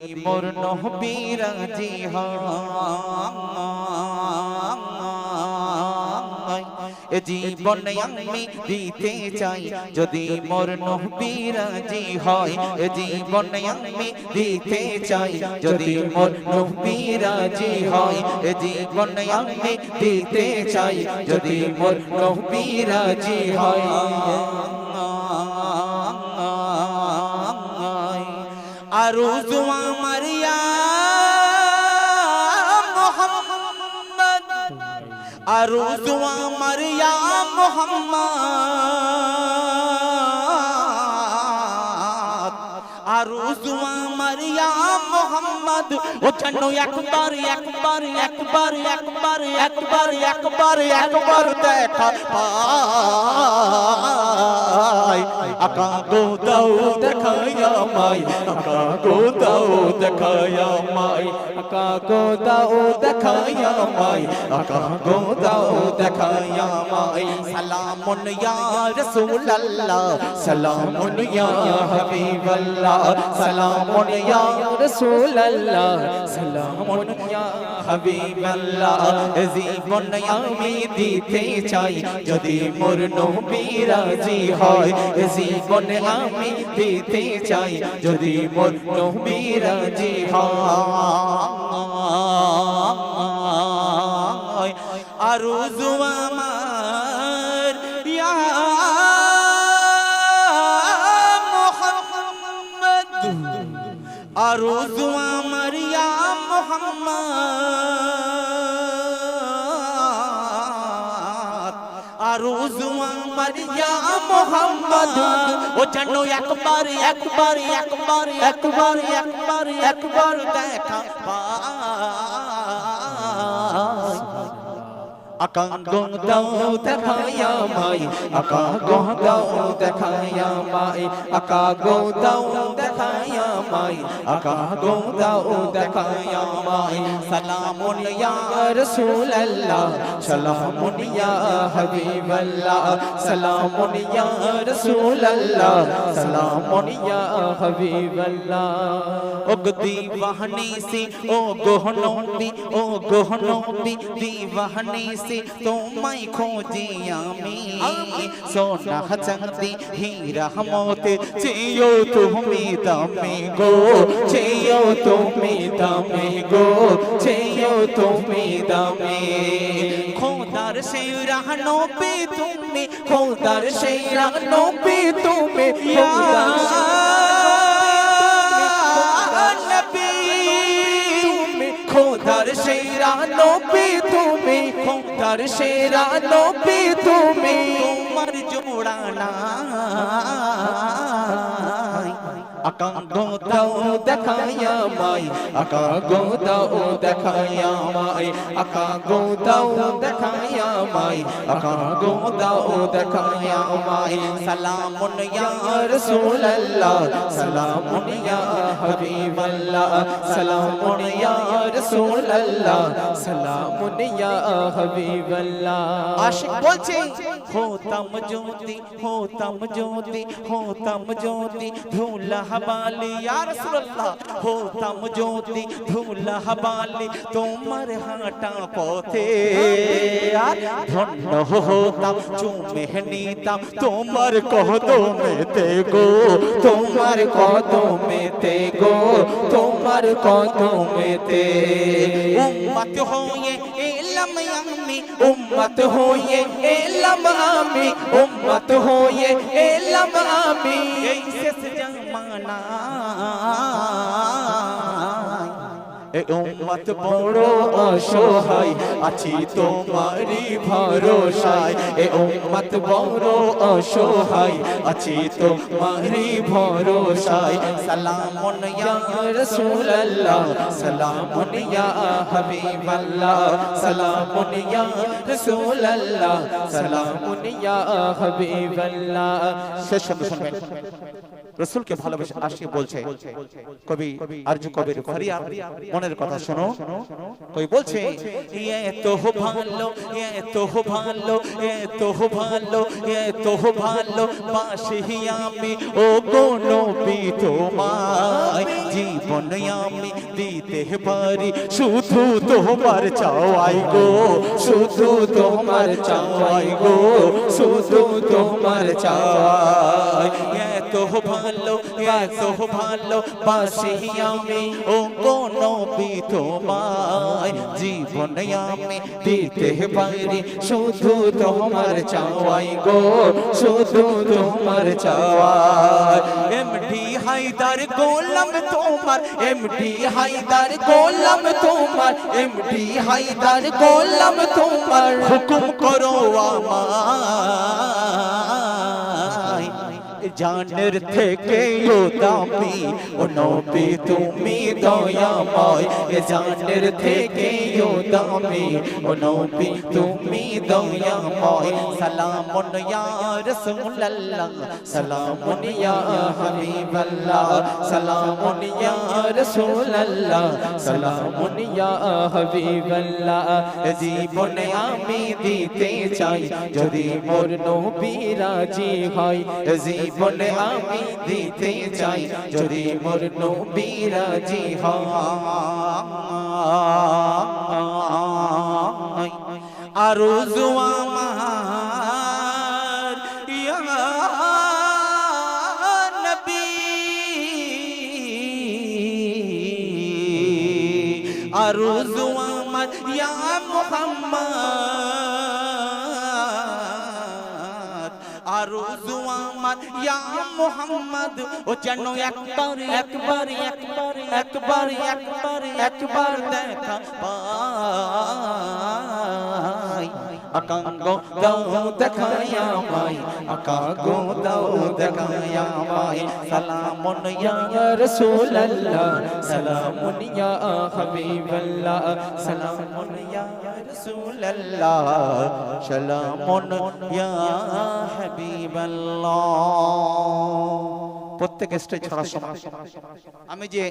মোর নহবীর জি হয়। এ জীবন আমি দিতে চাই, যদি মোর নহবীর জি হয়, এ জীবন আমি দিতে চাই, যদি মোর নহবীর জি হয়, এ জীবন আমি দিতে চাই, যদি মোর হয়। আরজু আমার ইয়া মোহাম্মদ। আরজু আমার ইয়া মোহাম্মদ। আরজু আমার ইয়া মোহাম্মদ। ও যেন একবার একবার একবার একবার একবার দেখা আকা গো দাও দেখায়া মাই আকা গো দাও দেখায়া মাই আকা গো দাও দেখায়া মাই আকা গো দাও দেখায়া মাই। সালামুন ইয়া রাসূলুল্লাহ, সালামুন ইয়া হাবিবাল্লাহ, সালামুন ইয়া রাসূলুল্লাহ, সালামুন ইয়া হাবিবাল্লাহ। জীবন আমি দিতে চাই, যদি মোর নবী রাজি হয় জীবন আমি দিতে চাই যদি মোর নবী রাজি হয়। আর আমার আর আমার ইয়া মোহাম্মদ। ও যেন একবার একবার একবার একবার একবার একবার Akan gong dau te khaya mai Aka gong dau te khaya mai Aka gong dau te khaya mai Aka gong dau te khaya mai Salamun ya Rasul Allah Salamun ya Habib Allah Salamun ya Rasul Allah Salamun ya Habib Allah Ogdi wahani si o gohnon di o gohnon di di wahani si से তোমায় খোঁজি আমি সোনা চাঁদি হীরা মতে চেয়েও তুমি দামে গো চেয়েও তুমি দামে গো চেয়েও তুমি দামে খোদার সেই রাহনো পে তুমি খোদার সেই রাহনো পে তুমি খোদার খোদার সেরা নবী তুমি। তোমার জোড়া নাই আকাঙ্গ দাও দেখায়া মাই আকাঙ্গ দাও দেখায়া মাই আকাঙ্গ দাও দেখায়া মাই আকাঙ্গ দাও দেখায়া মাই। সালামুন ইয়া রাসূলুল্লাহ, সালামুন ইয়া হাবিবাল্লাহ, সালামুন ইয়া রাসূলুল্লাহ, সালামুন ইয়া হাবিবাল্লাহ। আশিক বলছে হোতাম জ্যোতি হোতাম জ্যোতি হোতাম জ্যোতি ধুলা বালি ইয়া রাসূলুল্লাহ হোতাম জ্যোতি ধুলা বালি তোমার হাঁটা পথে আর ধন্য হতাম চুমে নিতাম তোমার কদমেতে গো তোমার কদমেতে গো তোমার কদমেতে উম্মত হয়ে এলাম আমি উম্মত হয়ে এলাম আমি উম্মত হয়ে এলাম আমি। শেষ জামানা উম্মত বড় অসহায়, আছি তোমারি ভরসায়। এ উম্মত বড় অসহায়, আছি তোমারি ভরসায়। সালামুন ইয়া রাসূলুল্লাহ, সালামুন ইয়া হাবিবাল্লাহ, সালামুন ইয়া রাসূলুল্লাহ, সালামুন ইয়া হাবিবাল্লাহ। শেষ শব্দ শুনবেন। রসুলকে ভালোবেসে আসিয়ে বলছে কবি আরজ কবির ফরিয়াদ মনের কথা শোনো। কই বলছে ভালো ভালো ভালো ভালো আমি ও কোন তোমায় জীবন আমি দিতে পারি শুধু তোমার চাওয়াই গো শুধু তোমার চাওয়াই গো শুধু তোমার চাওয়াই। এত ভালো এত ভালো বাসি আমি ও কোন তোমায় জীবন আমি দিতে পারি শুধু তোমার চাওয়াই গো শুধু তোমার চাওয়াই এমডি হায়দার গোলাম তোমার এমডি হায়দার গোলাম তোমার এমডি হায়দার গোলাম তোমার হুকুম করো আমায় জানের থেকে ও দামি ও নবী তুমি দয়াময়। জানের থেকে ও দামি ও নবী তুমি দয়াময়। সালামুন ইয়া রাসূলুল্লাহ, সালামুন ইয়া হাবিবাল্লাহ, সালামুন ইয়া রাসূলুল্লাহ, সালামুন ইয়া হাবিবাল্লাহ। জীবনে আমি দিতে চাই, যদি মোর নবী রাজি হয়, এ জীবনে আমি দিতে চাই যদি মোর নবী রাজি হয়। আরও ইয়া নবী। আমার আমার ইয়া মোহাম্মদ। ও যেন একবার একবার একবার একবার একবার একবার দেখা পাই আকাঙ্গ দাও দেখায়া মাই আকাঙ্গ দাও দেখায়া মাই। সালামুন ইয়া রাসূলুল্লাহ সালামুন ইয়া হাবিবাল্লাহ সালামুন ইয়া রাসূলুল্লাহ সালামুন ইয়া হাবিবাল্লাহ। প্রত্যেক স্টেজ ছড়ার সময়। আমি যে